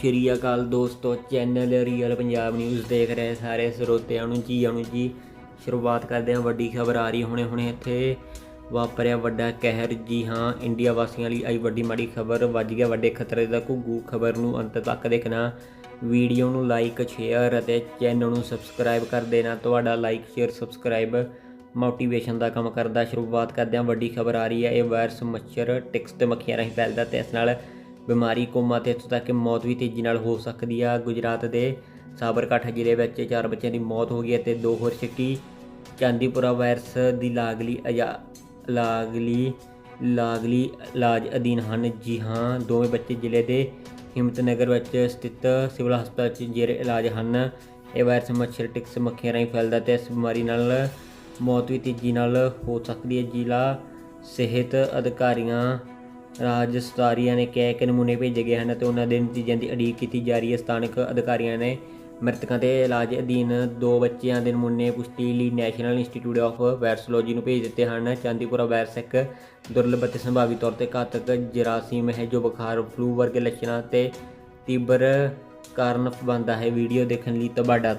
ਸ਼੍ਰੀ ਅਕਾਲ ਦੋਸਤੋ channel real Punjab news ਦੇਖ ਰਹੇ ਸਾਰੇ ਸਰੋਤਿਆਂ ਨੂੰ ਜੀ ਨੂੰ ਜੀ। ਸ਼ੁਰੂਆਤ ਕਰਦੇ ਹਾਂ, ਵੱਡੀ ਖਬਰ ਆ ਰਹੀ ਹੁਣੇ ਹੁਣੇ ਇੱਥੇ ਵਾਪਰਿਆ ਵੱਡਾ ਕਹਿਰ। ਜੀ ਹਾਂ ਇੰਡੀਆ ਵਾਸੀਆਂ ਲਈ ਆਈ ਵੱਡੀ ਮਾੜੀ ਖਬਰ, ਵੱਜ ਗਿਆ ਵੱਡੇ ਖਤਰੇ ਦਾ ਘੁੱਗੂ। ਖਬਰ ਨੂੰ ਅੰਤ ਤੱਕ ਦੇਖਣਾ, ਵੀਡੀਓ ਨੂੰ ਲਾਈਕ ਸ਼ੇਅਰ ਅਤੇ ਚੈਨਲ ਨੂੰ ਸਬਸਕ੍ਰਾਈਬ ਕਰ ਦੇਣਾ। ਤੁਹਾਡਾ ਲਾਈਕ ਸ਼ੇਅਰ ਸਬਸਕ੍ਰਾਈਬ ਮੋਟੀਵੇਸ਼ਨ ਦਾ ਕੰਮ ਕਰਦਾ। ਸ਼ੁਰੂਆਤ ਕਰਦੇ ਹਾਂ, ਵੱਡੀ ਖਬਰ ਆ ਰਹੀ ਹੈ, ਇਹ ਵਾਇਰਸ ਮੱਛਰ ਟਿਕਸ ਤੇ ਮੱਖੀਆਂ ਰਾਹੀਂ ਫੈਲਦਾ। ਤੇ ਇਸ ਨਾਲ ਬਿਮਾਰੀ ਕੋਮਾ ਤੇ ਇੱਥੋਂ ਤੱਕ ਕਿ ਮੌਤ ਵੀ ਤੇਜ਼ੀ ਨਾਲ ਹੋ ਸਕਦੀ ਆ। ਗੁਜਰਾਤ ਦੇ ਸਾਬਰਕਾਠਾ ਜ਼ਿਲ੍ਹੇ ਵਿੱਚ ਚਾਰ ਬੱਚਿਆਂ ਦੀ ਮੌਤ ਹੋ ਗਈ ਹੈ ਤੇ ਦੋ ਹੋਰ ਸ਼ੱਕੀ ਚਾਂਦੀਪੁਰਾ ਵਾਇਰਸ ਦੀ ਲਾਗਲੀ ਅਜਾ, ਲਾਗਲੀ ਲਾਗਲੀ ਇਲਾਜ ਅਧੀਨ ਹਨ। ਜੀ ਹਾਂ, ਦੋਵੇਂ ਬੱਚੇ ਜ਼ਿਲ੍ਹੇ ਦੇ ਹਿੰਮਤਨਗਰ ਵਿੱਚ ਸਥਿਤ ਸਿਵਲ ਹਸਪਤਾਲ 'ਚ ਜੇਰੇ ਇਲਾਜ ਹਨ। ਇਹ ਵਾਇਰਸ ਮੱਛਰ, ਟਿਕਸ, ਮੱਖੀਆਂ ਰਾਹੀਂ ਫੈਲਦਾ ਤੇ ਇਸ ਬਿਮਾਰੀ ਨਾਲ ਮੌਤ ਵੀ ਤੇਜ਼ੀ ਨਾਲ ਹੋ ਸਕਦੀ ਹੈ। ਜ਼ਿਲ੍ਹਾ ਸਿਹਤ ਅਧਿਕਾਰੀਆਂ ਰਾਜ ਸਤਾਰੀਆਂ ਨੇ ਕਿਹਾ ਕਿ ਨਮੂਨੇ ਭੇਜੇ ਗਏ ਹਨ ਤੇ ਉਹਨਾਂ ਦੇ ਨਤੀਜਿਆਂ ਦੀ ਅਡੀਕ ਕੀਤੀ ਜਾ ਰਹੀ ਹੈ। ਸਥਾਨਕ ਅਧਿਕਾਰੀਆਂ ਨੇ ਮ੍ਰਿਤਕਾਂ ਦੇ ਇਲਾਜ ਅਧੀਨ ਦੋ ਬੱਚਿਆਂ ਦੇ ਨਮੂਨੇ ਪੁਸ਼ਟੀ ਲਈ ਨੈਸ਼ਨਲ ਇੰਸਟੀਚਿਊਟ ਆਫ ਵਾਇਰਸੋਲੋਜੀ ਨੂੰ ਭੇਜ ਦਿੱਤੇ ਹਨ। ਚਾਂਦੀਪੁਰਾ ਵਾਇਰਸ ਇੱਕ ਦੁਰਲਭ ਅਤੇ ਸੰਭਾਵੀ ਤੌਰ ਤੇ ਘਾਤਕ ਜਰਾਸੀਮ ਹੈ ਜੋ ਬੁਖਾਰ, ਫਲੂ ਵਰਗੇ ਲੱਛਣਾਂ ਤੇ ਤੀਬਰ ਕਾਰਨ ਬਣਦਾ ਹੈ। ਵੀਡੀਓ ਦੇਖਣ ਲਈ ਤੁਹਾਡਾ